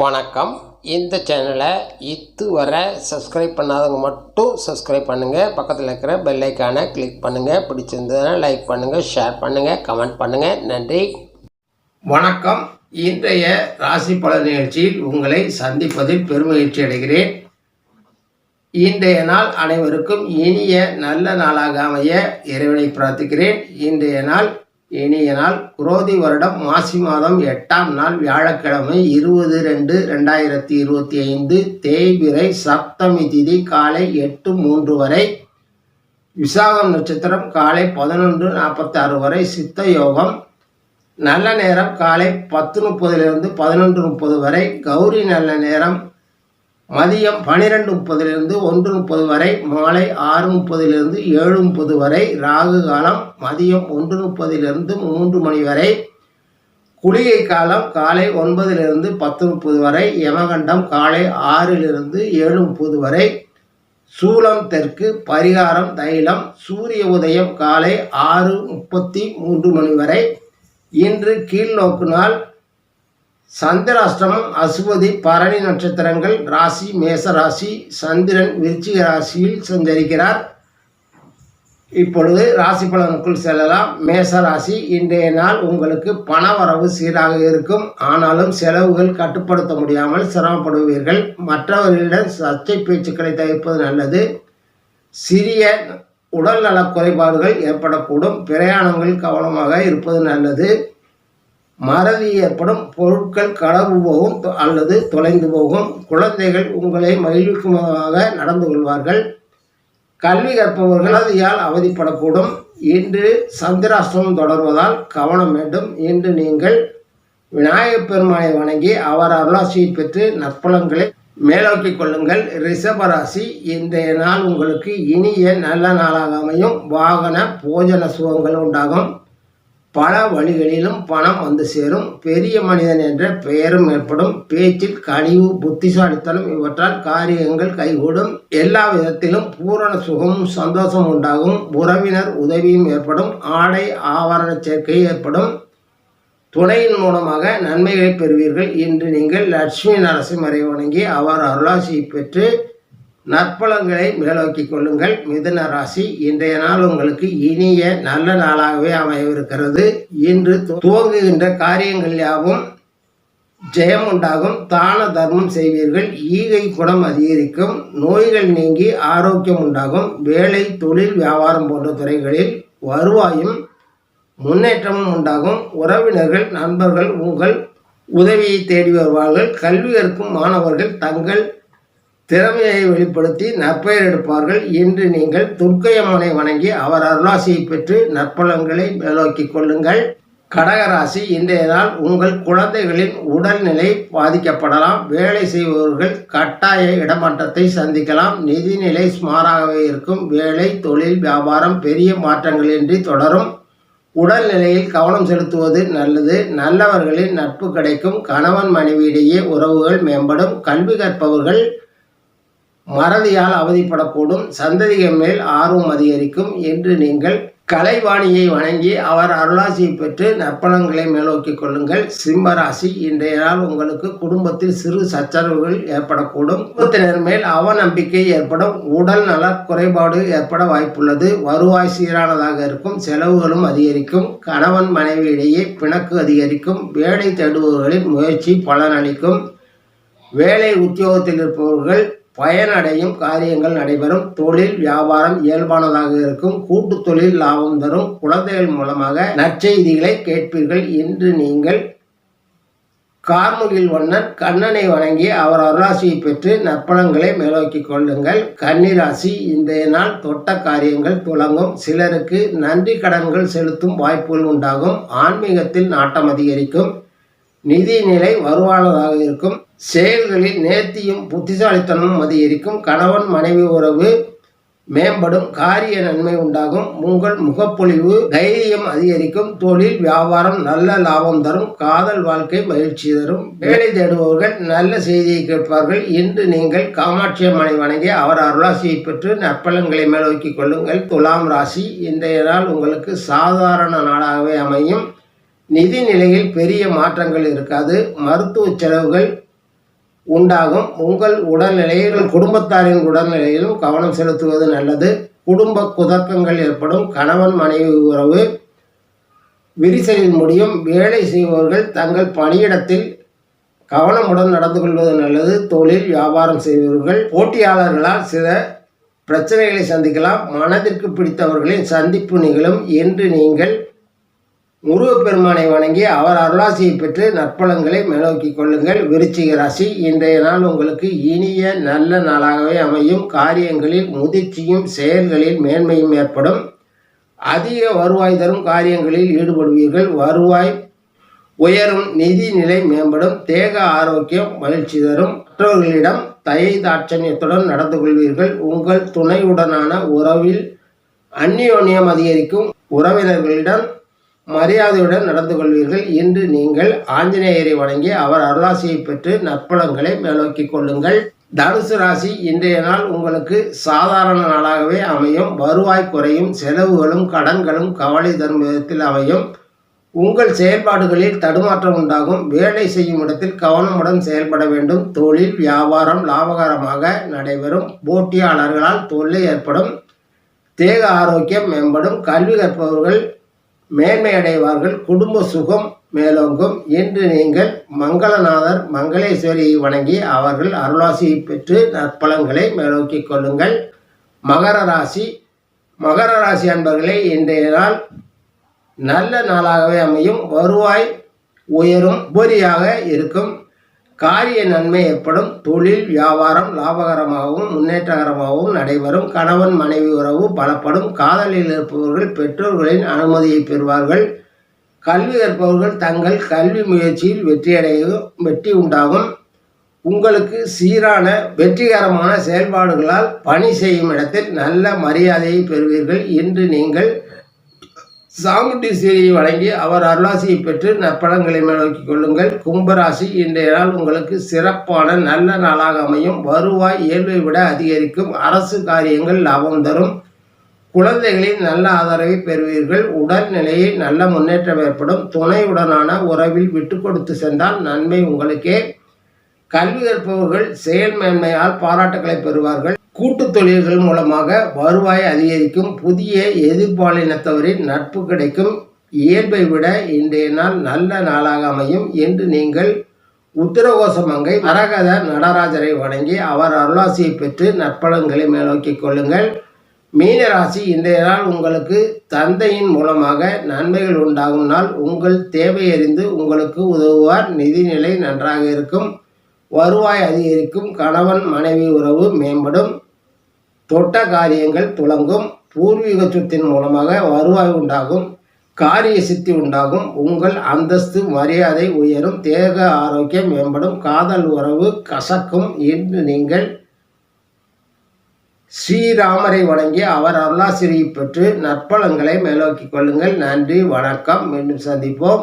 வணக்கம். இந்த சேனலை இதுவரை சப்ஸ்கிரைப் பண்ணாதவங்க மட்டும் சப்ஸ்கிரைப் பண்ணுங்கள் பக்கத்தில் இருக்கிற பெல் கிளிக் பண்ணுங்கள் பிடிச்சிருந்ததுன்னா லைக் பண்ணுங்கள் ஷேர் பண்ணுங்கள் கமெண்ட் பண்ணுங்கள் நன்றி. வணக்கம். இன்றைய ராசி பலன் நிகழ்ச்சியில் உங்களை சந்திப்பதில் பெருமகிழ்ச்சி அடைகிறேன். இன்றைய நாள் அனைவருக்கும் இனிய நல்ல நாளாக அமைய இறைவனை பிரார்த்திக்கிறேன். இன்றைய நாள் இனிய நாள் குரோதி வருடம் மாசி மாதம் எட்டாம் நாள் வியாழக்கிழமை இருபது ரெண்டு ரெண்டாயிரத்தி இருபத்தி ஐந்து தேய்பிரை சப்தமி திதி காலை எட்டு மூன்று வரை விசாகம் நட்சத்திரம் காலை பதினொன்று நாற்பத்தாறு வரை சித்த யோகம் நல்ல நேரம் காலை பத்து முப்பதிலிருந்து பதினொன்று முப்பது வரை கௌரி நல்ல நேரம் மதியம் பன்னிரெண்டு முப்பதிலிருந்து ஒன்று முப்பது வரை மாலை ஆறு முப்பதிலிருந்து ஏழு முப்பது வரை ராகு காலம் மதியம் ஒன்று முப்பதிலிருந்து மூன்று மணி வரை குளிகை காலம் காலை ஒன்பதிலிருந்து பத்து முப்பது வரை யமகண்டம் காலை ஆறிலிருந்து ஏழு முப்பது வரை சூலம் தெற்கு பரிகாரம் தைலம் சூரிய உதயம் காலை ஆறு முப்பத்தி மூன்று மணி வரை இன்று கீழ் நாள் சந்திராஷ்டமம் அசுவதி பரணி நட்சத்திரங்கள் ராசி மேச ராசி சந்திரன் விருச்சிக ராசியில் சஞ்சரிக்கிறார். இப்பொழுது ராசி பலனுக்குள் செல்லலாம். மேச ராசி இன்றைய நாள் உங்களுக்கு பண வரவு சீராக இருக்கும். ஆனாலும் செலவுகள் கட்டுப்படுத்த முடியாமல் சிரமப்படுவீர்கள். மற்றவர்களிடம் சர்ச்சை பேச்சுக்களை தவிர்ப்பது நல்லது. சிறிய உடல்நலக் குறைபாடுகள் ஏற்படக்கூடும். பிரயாணங்கள் கவனமாக இருப்பது நல்லது. மறதி ஏற்படும் பொருட்கள் களவு போகும் தொ- அல்லது தொலைந்து போகும். குழந்தைகள் உங்களை மகிழ்விக்குமாக நடந்து கொள்வார்கள். கல்வி கற்பவர்கள் அதையால் அவதிப்படக்கூடும். இன்று சந்திராஷ்டிரமம் தொடர்வதால் கவனம் வேண்டும். இன்று நீங்கள் விநாயகப் பெருமானை வணங்கி அவர் அருளாசியை பெற்று நற்பலன்களை மேலோக்கிக் கொள்ளுங்கள். ரிஷபராசி இன்றைய நாள் உங்களுக்கு இனிய நல்ல நாளாக அமையும். வாகன போஜன சுகங்கள் உண்டாகும். பல வழிகளிலும் பணம் வந்து சேரும். பெரிய மனிதன் என்ற பெயரும் ஏற்படும். பேச்சில் கனிவு புத்திசாலித்தனம் இவற்றால் காரியங்கள் கைகூடும். எல்லா விதத்திலும் பூரண சுகமும் சந்தோஷம் உண்டாகும். உறவினர் உதவியும் ஏற்படும். ஆடை ஆவரண சேர்க்கை ஏற்படும். துணையின் மூலமாக நன்மைகளை பெறுவீர்கள். இன்று நீங்கள் லட்சுமி நரசிம்மரை வணங்கி அவர் அருளாசி பெற்று நற்பலங்களை மேலோக்கி கொள்ளுங்கள். மிதுன ராசி இன்றைய நாள் உங்களுக்கு இனிய நல்ல நாளாகவே அமையவிருக்கிறது. இன்று துவங்குகின்ற காரியங்கள் யாவும் ஜெயம் உண்டாகும். தான தர்மம் செய்வீர்கள். ஈகை குணம் அதிகரிக்கும். நோய்கள் நீங்கி ஆரோக்கியம் உண்டாகும். வேலை தொழில் வியாபாரம் போன்ற துறைகளில் வருவாயும் முன்னேற்றமும் உண்டாகும். உறவினர்கள் நண்பர்கள் உங்கள் உதவியை தேடி வருவார்கள். கல்வி கற்கும் மாணவர்கள் தங்கள் திறமையை வெளிப்படுத்தி நற்பெயர் எடுப்பார்கள் இன்று நீங்கள் துர்க்கையம்மனை வணங்கி அவர் அருளாசியை பெற்று நற்பலன்களை மேலோக்கிக் கொள்ளுங்கள். கடகராசி இன்றைய நாள் உங்கள் குழந்தைகளின் உடல்நிலை பாதிக்கப்படலாம். வேலை செய்பவர்கள் கட்டாய இடமாற்றத்தை சந்திக்கலாம். நிதிநிலை சுமாராகவே இருக்கும். வேலை தொழில் வியாபாரம் பெரிய மாற்றங்களின்றி தொடரும். உடல்நிலையில் கவனம் செலுத்துவது நல்லது. நல்லவர்களின் நட்பு கிடைக்கும். கணவன் மனைவியிடையே உறவுகள் மேம்படும். கல்வி கற்பவர்கள் மறதியால் அவதிப்படக்கூடும். சந்ததிகள் மேல் ஆர்வம் அதிகரிக்கும் என்று நீங்கள் கலைவாணியை வணங்கி அவர் அருளாசியை பெற்று நற்பலன்களை மேலோக்கிக் கொள்ளுங்கள். சிம்மராசி இன்றைய நாள் உங்களுக்கு குடும்பத்தில் சிறு சச்சரவுகள் ஏற்படக்கூடும். குடும்பத்தினர் மேல் அவநம்பிக்கை ஏற்படும். உடல் நல குறைபாடு ஏற்பட வாய்ப்புள்ளது. வருவாய் சீரானதாக இருக்கும். செலவுகளும் அதிகரிக்கும். கணவன் மனைவியிடையே பிணக்கு அதிகரிக்கும். வேலை தேடுபவர்களின் முயற்சி பலனளிக்கும். வேலை உத்தியோகத்தில் இருப்பவர்கள் பயனடையும் காரியங்கள் நடைபெறும். தொழில் வியாபாரம் இயல்பானதாக இருக்கும். கூட்டு தொழில் லாபம் தரும். குழந்தைகள் மூலமாக நற்செய்திகளை கேட்பீர்கள் இன்று நீங்கள் கார்முகில் வண்ணன் கண்ணனை வணங்கி அவர் அருளாசியை பெற்று நற்பணங்களை மேலோக்கிக் கொள்ளுங்கள். கன்னிராசி இன்றைய நாள் தொட்ட காரியங்கள் துளங்கும். சிலருக்கு நன்றி கடன்கள் செலுத்தும் வாய்ப்புகள் உண்டாகும். ஆன்மீகத்தில் நாட்டம் அதிகரிக்கும். நிதி நிலை வருவானதாக இருக்கும். செயல்களில் நேர்த்தியும் புத்திசாலித்தனமும் அதிகரிக்கும் கணவன் மனைவி உறவு மேம்படும் காரிய நன்மை உண்டாகும். உங்கள் முகப்பொழிவு தைரியம் அதிகரிக்கும். தொழில் வியாபாரம் நல்ல லாபம் தரும். காதல் வாழ்க்கை மகிழ்ச்சி தரும். வேலை தேடுபவர்கள் நல்ல செய்தியை கேட்பார்கள். இன்று நீங்கள் காமாட்சி அம்மனை வணங்கி அவர் அருளாசியை பெற்று நற்பலன்களை மேலோக்கிக் கொள்ளுங்கள். துலாம் ராசி இன்றைய நாள் உங்களுக்கு சாதாரண நாளாகவே அமையும். நிதி நிலையில் பெரிய மாற்றங்கள் இருக்காது. மருத்துவ செலவுகள் உண்டாகும். உங்கள் உடல்நிலையில் குடும்பத்தாரின் உடல்நிலையிலும் கவனம் செலுத்துவது நல்லது. குடும்ப குதக்கங்கள் ஏற்படும். கணவன் மனைவி உறவு விரிசலில் முடியும். வேலை செய்பவர்கள் தங்கள் பணியிடத்தில் கவனமுடன் நடந்து கொள்வது நல்லது. தொழில் வியாபாரம் செய்பவர்கள் போட்டியாளர்களால் சில பிரச்சனைகளை சந்திக்கலாம். மனதிற்கு பிடித்தவர்களின் சந்திப்பு நிகழும். என்று நீங்கள் முருகப்பெருமானை வணங்கி அவர் அருளாசியை பெற்று நற்பலன்களை மேலோக்கி கொள்ளுங்கள். விருச்சிக ராசி இன்றைய நாள் உங்களுக்கு இனிய நல்ல நாளாகவே அமையும். காரியங்களில் முதிர்ச்சியும் செயல்களில் மேன்மையும் ஏற்படும். அதிக வருவாய் தரும் காரியங்களில் ஈடுபடுவீர்கள். வருவாய் உயரும் நிதி நிலை மேம்படும் தேக ஆரோக்கியம் மகிழ்ச்சி தரும். மற்றவர்களிடம் தயை தாட்சண்யத்துடன் நடந்து கொள்வீர்கள். உங்கள் துணையுடனான உறவில் அந்நியோன்யம் அதிகரிக்கும். உறவினர்களிடம் மரியாதையுடன் நடந்து கொள்வீர்கள் இன்று நீங்கள் ஆஞ்சநேயரை வணங்கி அவர் அருளாசியை பெற்று நற்பலங்களை மேலோக்கிக் கொள்ளுங்கள். தனுசு ராசி இன்றைய நாள் உங்களுக்கு சாதாரண நாளாகவே அமையும். வருவாய் குறையும் செலவுகளும் கடன்களும் கவலை தரும் விதத்தில் அமையும். உங்கள் செயல்பாடுகளில் தடுமாற்றம் உண்டாகும். வேலை செய்யும் இடத்தில் கவனமுடன் செயல்பட வேண்டும். தொழில் வியாபாரம் லாபகரமாக நடைபெறும். போட்டியாளர்களால் தொல்லை ஏற்படும். தேக ஆரோக்கியம் மேம்படும். கல்வி கற்பவர்கள் மேன்மை அடைவார்கள் குடும்ப சுகம் மேலோங்கும். என்று நீங்கள் மங்களநாதர் மங்களேஸ்வரியை வணங்கி அவர்கள் அருளாசியை பெற்று நற்பலன்களை மேலோக்கி கொள்ளுங்கள். மகர ராசி. மகர ராசி அன்பர்களே இன்றைய நாள் நல்ல நாளாகவே அமையும். வருவாய் உயரும் உபரியாக இருக்கும். காரிய நன்மை ஏற்படும். தொழில் வியாபாரம் லாபகரமாகவும் முன்னேற்றகரமாகவும் நடைபெறும். கணவன் மனைவி உறவு பலப்படும். காதலில் இருப்பவர்கள் பெற்றோர்களின் அனுமதியை பெறுவார்கள். கல்வி கற்பவர்கள் தங்கள் கல்வி முயற்சியில் வெற்றியடையும் வெற்றி உண்டாகும். உங்களுக்கு சீரான வெற்றிகரமான செயல்பாடுகளால் பணி செய்யும் இடத்தில் நல்ல மரியாதையை பெறுவீர்கள் இன்று நீங்கள் சாமுண்டீஸ்வரியை வழங்கி அவர் அருளாசியை பெற்று நற்பலன்களை மேலோக்கிக் கொள்ளுங்கள். கும்பராசி இன்றைய நாள் உங்களுக்கு சிறப்பான நல்ல நாளாக அமையும். வருவாய் இயல்பை விட அதிகரிக்கும். அரசு காரியங்கள் லாபம் தரும். குழந்தைகளின் நல்ல ஆதரவை பெறுவீர்கள். உடல்நிலையை நல்ல முன்னேற்றம் ஏற்படும். துணையுடனான உறவில் விட்டு கொடுத்து சென்றால் நன்மை உங்களுக்கே. கல்வி கற்பவர்கள் செயல் மேன்மையால் பாராட்டுகளை பெறுவார்கள். கூட்டு தொழில்கள் மூலமாக வருவாய் அதிகரிக்கும் புதிய எதிர்பாலினத்தவரின் நட்பு கிடைக்கும். இயல்பை விட இன்றைய நாள் நல்ல நாளாக அமையும் என்று நீங்கள் உத்தரகோசமங்கை மரகத நடராஜரை வணங்கி அவர் அருளாசியை பெற்று நற்பலன்களை மேலோக்கிக் கொள்ளுங்கள். மீனராசி இன்றைய நாள் உங்களுக்கு தந்தையின் மூலமாக நன்மைகள் உண்டாகும் நாள். உங்கள் தேவை அறிந்து உங்களுக்கு உதவுவார். நிதிநிலை நன்றாக இருக்கும். வருவாய் அதிகரிக்கும். கணவன் மனைவி உறவு மேம்படும். தொட்ட காரியங்கள் துளங்கும் பூர்வீக சொத்தின் மூலமாக வருவாய் உண்டாகும் காரிய சித்தி உண்டாகும் உங்கள் அந்தஸ்து மரியாதை உயரும் தேக ஆரோக்கியம் மேம்படும் காதல் உறவு கசக்கும் என்று நீங்கள் ஸ்ரீராமரை வணங்கி அவர் அருளாசிரியை பெற்று நற்பலங்களை மேலோக்கிக் கொள்ளுங்கள். நன்றி வணக்கம். மீண்டும் சந்திப்போம்.